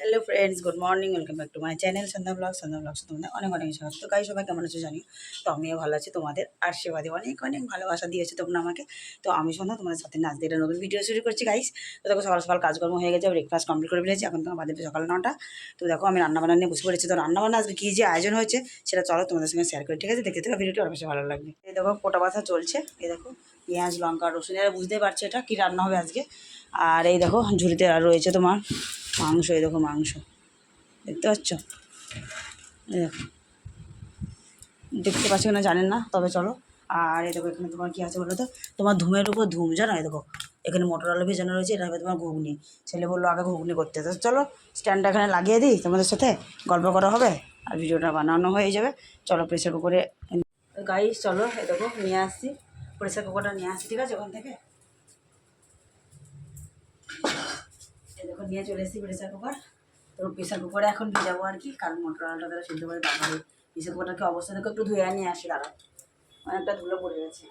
Hello friends good morning welcome back to my channel Sandhya vlog Sandhya vlog তোমাদের অনেক অনেক স্বাগত। তো গাই সবাই কেমন আছো জানি তো আমিও ভালো আছি, তোমাদের আশীর্বাদে অনেক অনেক ভালোবাসা দিয়েছে তোমরা আমাকে। তো আমি সন্ধ্যা, তোমাদের সাথে নাচ দিয়ে নতুন ভিডিও শুরু করছি গাইস তো দেখো, সকাল সকাল কাজকর্ম হয়ে গেছে ব্রেকফাস্ট কমপ্লিট করে ফেলেছি, এখন তোমার বাজে সকাল নটা। তো দেখো, আমি রান্নাবান্না নিয়ে বসে পড়েছি। তো রান্নাবান্না আজকে কী যে আয়োজন হয়েছে, সেটা চলো তোমাদের সঙ্গে শেয়ার করি। ঠিক আছে? দেখতে থাকো ভিডিওটা অনেক বেশি ভালো লাগবে। এই দেখো কোটা বাছা চলছে। এই দেখো, পেঁয়াজ, লঙ্কা, রসুন, এরা বুঝতেই পারছ এটা কী রান্না হবে আজকে। আর এই দেখো ঝুড়িতে আর রয়েছে তোমার মাংস, এই দেখো মাংস। দেখতে পাচ্ছ? এই দেখো। দেখতে পাচ্ছ না জানেন না, তবে চলো। আর এই দেখো এখানে তোমার কী আছে বলো তো? তোমার ধুমের উপর ধুম, জানো? এই দেখো, এখানে মোটর আলু ভেজানো রয়েছে, এটা হবে তোমার ঘুগনি। ছেলে বলল আগে ঘুগনি করতে। তো চলো স্ট্যান্ডটা এখানে লাগিয়ে দিই, তোমাদের সাথে গল্প করা হবে, আর ভিডিওটা বানানো হয়ে যাবে। চলো প্রেসার কুকারে গাইস চলো, এই দেখো, নিয়ে আসছি। প্রেসার কুকারটা নিয়ে আসছি, ঠিক আছে, ওখান থেকে? এই নিয়ে চলে এসেছি প্রেসার কুকার। তো প্রেসার কুকারে এখন যাব আর কি, কারণ মটর আলুটা তারা সিদ্ধ করে তারপরে প্রেসার কুকারটাকে অবস্থা দেখো, একটু ধুয়ে নিয়ে আসি দাঁড়া অনেকটা ধুলো পড়ে গেছে।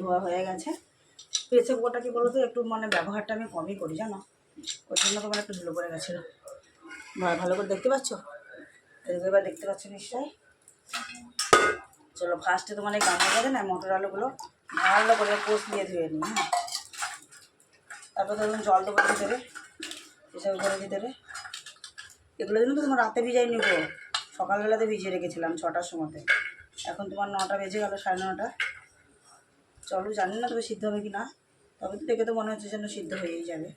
ধোয়া হয়ে গেছে। প্রেসার কুকারটা কি বলতো? একটু মানে ব্যবহারটা আমি কমই করি, জানো? ওই জন্য তোমার একটু ধুলো পড়ে গেছিল। ভালো ভালো করে দেখতে পাচ্ছ? এবার দেখতে পাচ্ছ নিশ্চয়ই। চলো ফার্স্টে তোমার এই গামলা যাবে না মটর আলুগুলো ভালো করে পোষ দিয়ে ধুয়ে নিই হ্যাঁ? তারপর ধরুন জল দেবো ভিতরে প্রেসার কুকারের ভিতরে। এগুলো জন্য তো তোমার রাতে ভিজাই নিব। সকালবেলাতে ভিজিয়ে রেখেছিলাম ছটার সময়তে। এখন তোমার নটা বেজে গেল, সাড়ে নটা। চলো, জানি না তবে সিদ্ধ হবে কি না তবে তো দেখে তো মনে হচ্ছে যেন সিদ্ধ হয়েই যাবে।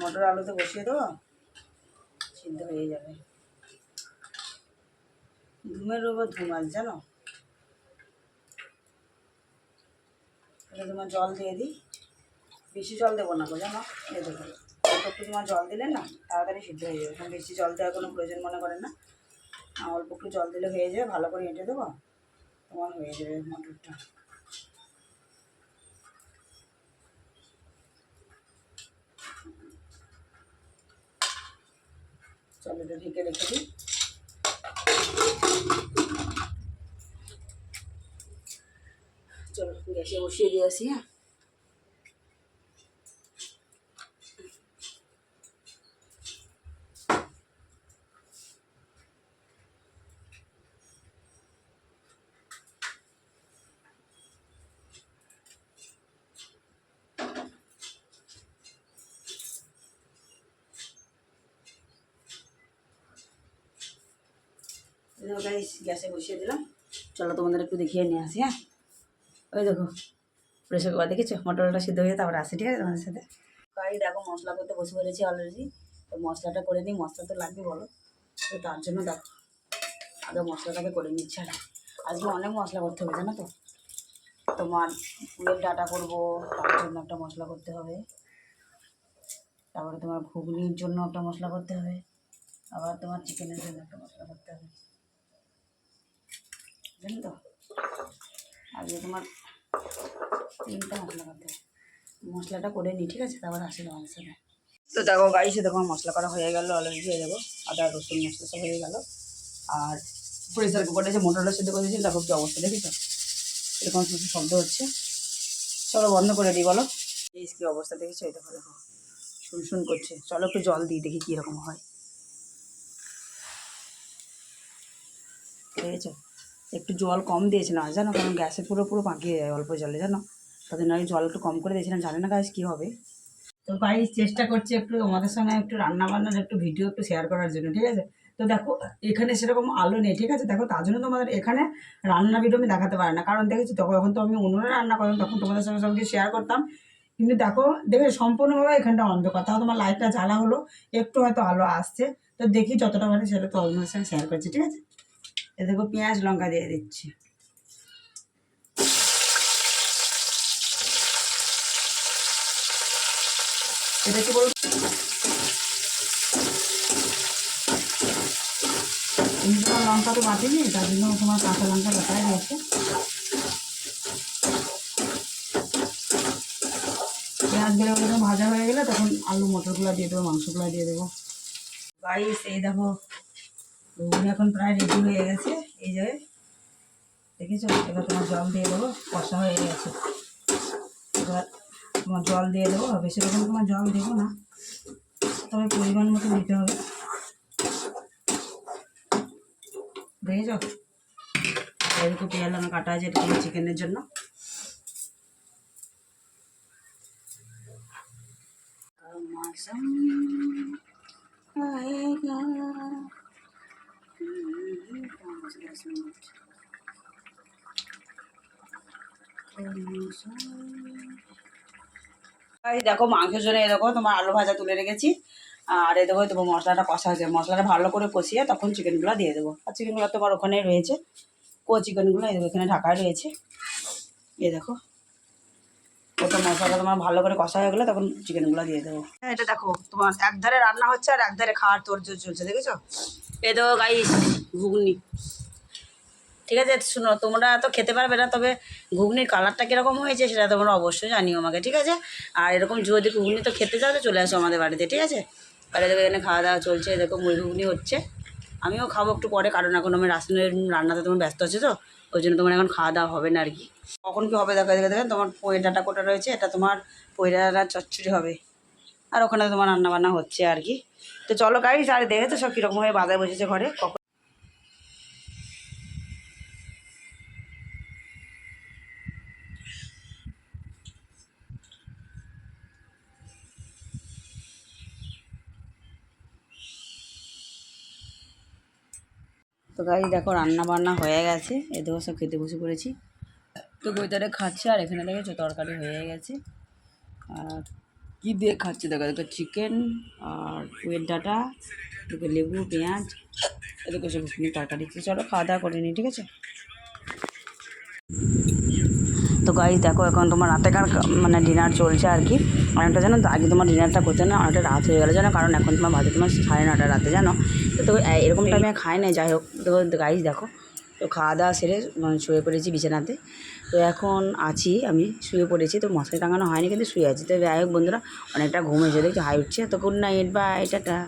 মটর আলুতে বসিয়ে দেবো, সিদ্ধ হয়ে যাবে। ধুমের উপর ধুম আছে জানো? তোমার জল দিয়ে দিই। বেশি জল দেবো না গো, জানো? এ দেবো একটু তোমার জল দিলে না তাড়াতাড়ি সিদ্ধ হয়ে যাবে। বেশি জল দেওয়ার কোনো প্রয়োজন মনে করেন না। অল্প একটু জল দিলে হয়ে যাবে, ভালো করে এঁটে দেবো। তোমার হয়ে যাবে মটরটা চলো এটা ঢেকে রেখে দিই চলো গ্যাসে বসিয়ে দিয়ে আসি হ্যাঁ? গাইস গ্যাসে বসিয়ে দিলাম। চলো তোমাদের একটু দেখিয়ে নিয়ে আসি হ্যাঁ? ওই দেখো প্রেসার কুকার দেখেছ? মটরটা সিদ্ধ হয়ে তারপরে আসি ঠিক আছে তোমাদের সাথে? গাই দেখো মশলা করতে বসে পড়েছি অলরেডি তো মশলাটা করে নিই মশলা তো লাগবে বলো। তো তার জন্য দেখো আগে মশলাটাকে করে নিচ্ছি আর আজকে অনেক মশলা করতে হবে জানো তো? তোমার ফুলের ডাটা করব তার জন্য একটা মশলা করতে হবে। তারপরে তোমার ঘুগনির জন্য একটা মশলা করতে হবে। আবার তোমার চিকেনের জন্য একটা মশলা করতে হবে। জানি তো আজকে তোমার তিনটা মশলা করতে মশলাটা করে নিই ঠিক আছে? তারপর আসি তোমার সাথে। তো দেখো গাইছে দেখো মশলা করা হয়ে গেল অলরেডি হয়ে যাব আদা, রসুন মশলা সব হয়ে গেল। আর প্রেসার কুকারে যে মোটরটা সেদ্ধ করে দিয়েছি দেখো কি অবস্থা, দেখেছ? এরকম কিছু শব্দ হচ্ছে। চলো বন্ধ করে দিই, বলো। এই কি অবস্থা, দেখেছ? এই দেখো দেখো। শুন শুন করছে। চলো একটু জল দিই, দেখি কীরকম হয়। দেখেছ একটু জল কম দিয়েছিলাম জানো কারণ গ্যাসে পুরো পুরো পাকিয়ে যায় অল্প জলে, জানো? তাদের নয় জল একটু কম করে দিয়েছিলাম, জানি না গাছ কী হবে। তো ভাই চেষ্টা করছি একটু আমাদের সঙ্গে একটু রান্না বান্নার একটু ভিডিও একটু শেয়ার করার জন্য, ঠিক আছে? তো দেখো, এখানে সেরকম আলো নেই, ঠিক আছে? দেখো, তার জন্য তোমাদের এখানে রান্না ভিডিও আমি দেখাতে পারি না। কারণ দেখেছি তখন যখন তো আমি উনুনে রান্না করতাম, তখন তোমাদের সঙ্গে কিছু শেয়ার করতাম। কিন্তু দেখো দেখে সম্পূর্ণভাবে এখানটা অন্ধকার। তাও তোমার লাইটটা জ্বালা হলো, একটু হয়তো আলো আসছে। তো দেখি যতটা পারে সেটা তোমাদের সঙ্গে শেয়ার করছি, ঠিক আছে? এ দেখো পেঁয়াজ লঙ্কা দিয়ে দিচ্ছি। এটা কি বলব এমনি তোমার লঙ্কা তো বাটেনি তার জন্য তোমার কাঁচা লঙ্কা বাটাই রয়েছে পেঁয়াজ বেলে বেলে যখন ভাজা হয়ে গেলে তখন আলু, মটরগুলো দিয়ে দেবো, মাংসগুলো দিয়ে দেবো। গাইস এই দেখো তো এখন প্রায় রেডি হয়ে গেছে। এই যে, দেখেছ? এবার তোমার জল দিয়ে দেবো কষা হয়ে গেছে। এবার তোমার জল দিয়ে দেবো বেশি রকম তোমার জল দেবো না। তবে পরিমাণ মতো দিতে হবে। দেখেছ? এদিকে পেঁয়াজ কাটা আছে এটা চিকেনের জন্য। has moved. এই দেখো, মাংসের জন্য এই দেখো, তোমার আলু ভাজা তুলে রেখেছি। আর এই দেখো তোমার মশলাটা কষা হয়েছে। মশলাটা ভালো করে কষিয়ে তখন চিকেনগুলো দিয়ে দেবো। আর চিকেনগুলো তোমার ওখানেই রয়েছে। কো চিকেনগুলো এই দেখো, এখানে ঢাকায় রয়েছে। এই দেখো ওটা মশলাটা তোমার ভালো করে কষা হয়ে গেলে, তখন চিকেনগুলো দিয়ে দেবো। হ্যাঁ এটা দেখো, তোমার একধারে রান্না হচ্ছে আর একধারে খাওয়ার তোর চলছে, দেখেছ? এই দেখো গাইস ঘুগনি। ঠিক আছে, শুনো, তোমরা তো খেতে পারবে না, তবে ঘুগনির কালারটা কীরকম হয়েছে সেটা তোমরা অবশ্যই জানিও আমাকে, ঠিক আছে? আর এরকম যদি ঘুগনি তো খেতে চাও তো চলে আসো আমাদের বাড়িতে, ঠিক আছে? আর দেখো এখানে খাওয়া দাওয়া চলছে, দেখো মুড়ি ঘুগনি হচ্ছে। আমিও খাব একটু পরে, কারণ এখন আমি রাসনের রান্নাতে তোমার ব্যস্ত আছে তো, ওই জন্য তোমার এখন খাওয়া দাওয়া হবে না আর কি। কখন কি হবে, দেখো, দেখে দেখেন তোমার পয়রাটা কোটা রয়েছে, এটা তোমার পয়রাটা চচ্চড়ি হবে। আর ওখানে তোমার রান্না বান্না হচ্ছে আর কি। তো চলো গাড়ি আর দেখে তো সব কীরকমভাবে বাজায় বসেছে ঘরে, কখন তো গাড়ি দেখো রান্না বান্না হয়ে গেছে। এ দেখো সব খেতে বসে পড়েছি। তো গৈতারে খাচ্ছে আর এখানে দেখেছ তরকারি হয়ে গেছে। আর কী দিয়ে খাচ্ছে দেখো দেখো চিকেন আর পুয়ের ডাটা, এদিকে লেবু, পেঁয়াজ, এদিকে সব তরকারি চলো খাওয়া দাওয়া করে নিই, ঠিক আছে? তো গাই দেখো এখন তোমার রাতেকার মানে ডিনার চলছে আর কি। অনেকটা জানো, আগে তোমার ডিনারটা করতে না, অনেকটা রাত হয়ে গেলো জানো, কারণ এখন তোমার বাজে তোমার সাড়ে নটা রাতে জানো। তো এরকম টাইমে খাই না যাই হোক। তো গাইজ দেখো তো খাওয়া দাওয়া সেরে শুয়ে পড়েছি বিছানাতে। তো এখন আছি আমি শুয়ে পড়েছি। তো মশারি টাঙানো হয়নি কিন্তু শুয়ে আছি। তো যাই হোক বন্ধুরা অনেকটা ঘুম এসে দেখছি। হাই উঠছে। তো গুড নাইট বাই টাটা।